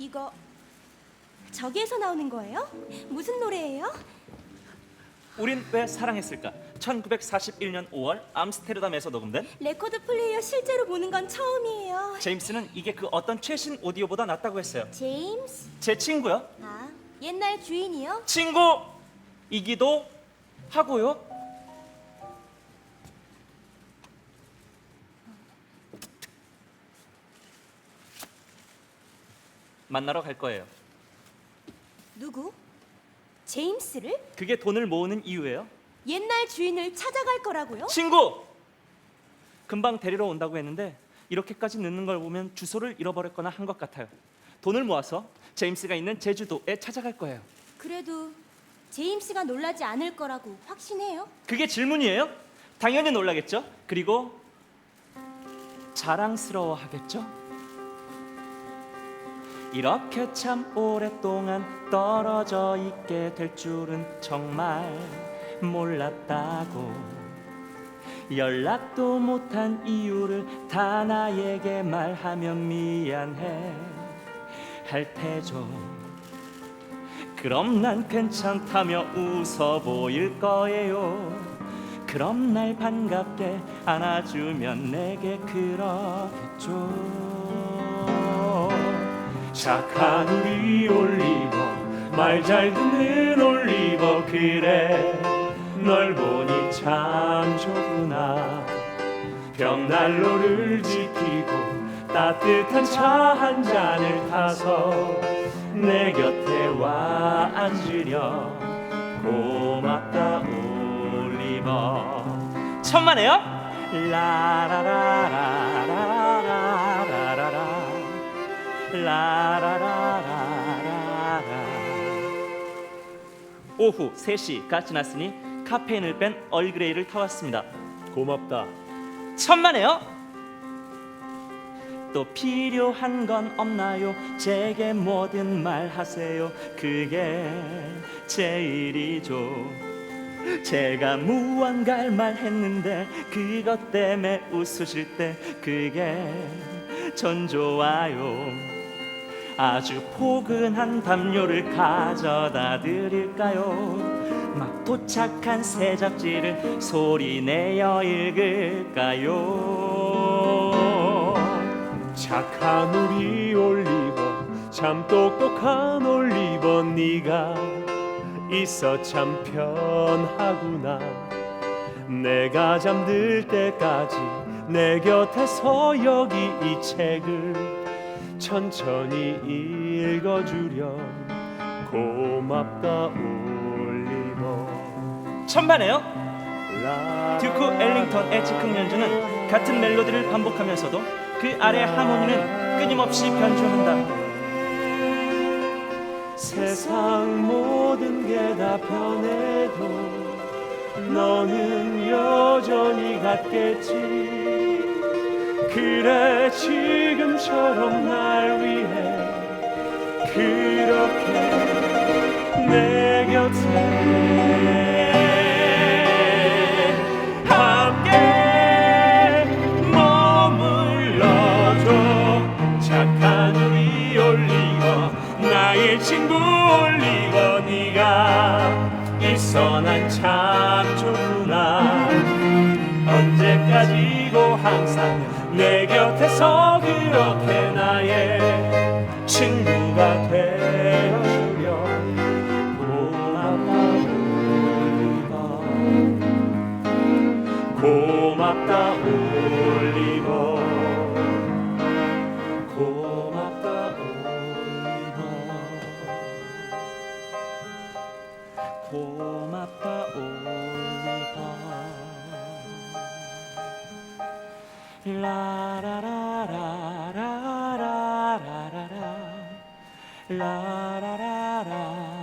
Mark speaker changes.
Speaker 1: 이거 저기에서 나오는 거예요? 무슨 노래예요?
Speaker 2: 우린 왜 사랑했을까? 1941년 5월 암스테르담에서 녹음된
Speaker 1: 레코드 플레이어 실제로 보는 건 처음이에요.
Speaker 2: 제임스는 이게 그 어떤 최신 오디오보다 낫다고 했어요.
Speaker 1: 제임스?
Speaker 2: 제 친구요.
Speaker 1: 아, 옛날 주인이요?
Speaker 2: 친구이기도 하고요. 만나러 갈 거예요.
Speaker 1: 누구? 제임스를?
Speaker 2: 그게 돈을 모으는 이유예요.
Speaker 1: 옛날 주인을 찾아갈 거라고요?
Speaker 2: 친구! 금방 데리러 온다고 했는데 이렇게까지 늦는 걸 보면 주소를 잃어버렸거나 한 것 같아요. 돈을 모아서 제임스가 있는 제주도에 찾아갈 거예요.
Speaker 1: 그래도 제임스가 놀라지 않을 거라고 확신해요?
Speaker 2: 그게 질문이에요? 당연히 놀라겠죠. 그리고 자랑스러워하겠죠. 이렇게 참 오랫동안 떨어져 있게 될 줄은 정말 몰랐다고. 연락도 못한 이유를 다 나에게 말하면 미안해 할 테죠. 그럼 난 괜찮다며 웃어 보일 거예요. 그럼 날 반갑게 안아주면 내게 그러겠죠. 착한 우리 올리버 말 잘 듣는 올리버 그래. 널 보니 참 좋구나. 벽난로를 지키고 따뜻한 차 한 잔을 타서 내 곁에 와 앉으려. 고맙다 올리버. 천만에요? 라라라라라라 라라 라라라라라라 오후 3시가 지났으니 카페인을 뺀 얼그레이를 타왔습니다
Speaker 3: 고맙다.
Speaker 2: 천만에요. 또 필요한 건 없나요? 제게 뭐든 말하세요. 그게 제일이죠. 제가 무언가를 말했는데 그것 때문에 웃으실 때 그게 전 좋아요. 아주 포근한 담요를 가져다 드릴까요? 막 도착한 새 잡지를 소리내어 읽을까요?
Speaker 3: 착한 우리 올리버 참 똑똑한 올리버 네가 있어 참 편하구나 내가 잠들 때까지 내 곁에서 여기 이 책을 천천히 읽어주렴 고맙다 올리버
Speaker 2: 천만에요.
Speaker 3: 라-
Speaker 2: 듀크 엘링턴 의 즉흥 연주는 같은 멜로디를 반복하면서도 그 아래 하모니는 끊임없이 변주한다.
Speaker 3: 세상 모든 게 다 변해도 너는 여전히 같겠지 그래 지금처럼 날 위해 그렇게 내 곁에 친구 올리고 네가 이 선한 창조구나. 언제까지 항상 내 곁에서 그렇게 나의 친구가 되어주려 고맙다 올리버
Speaker 2: 라라라라라라라라 라라라라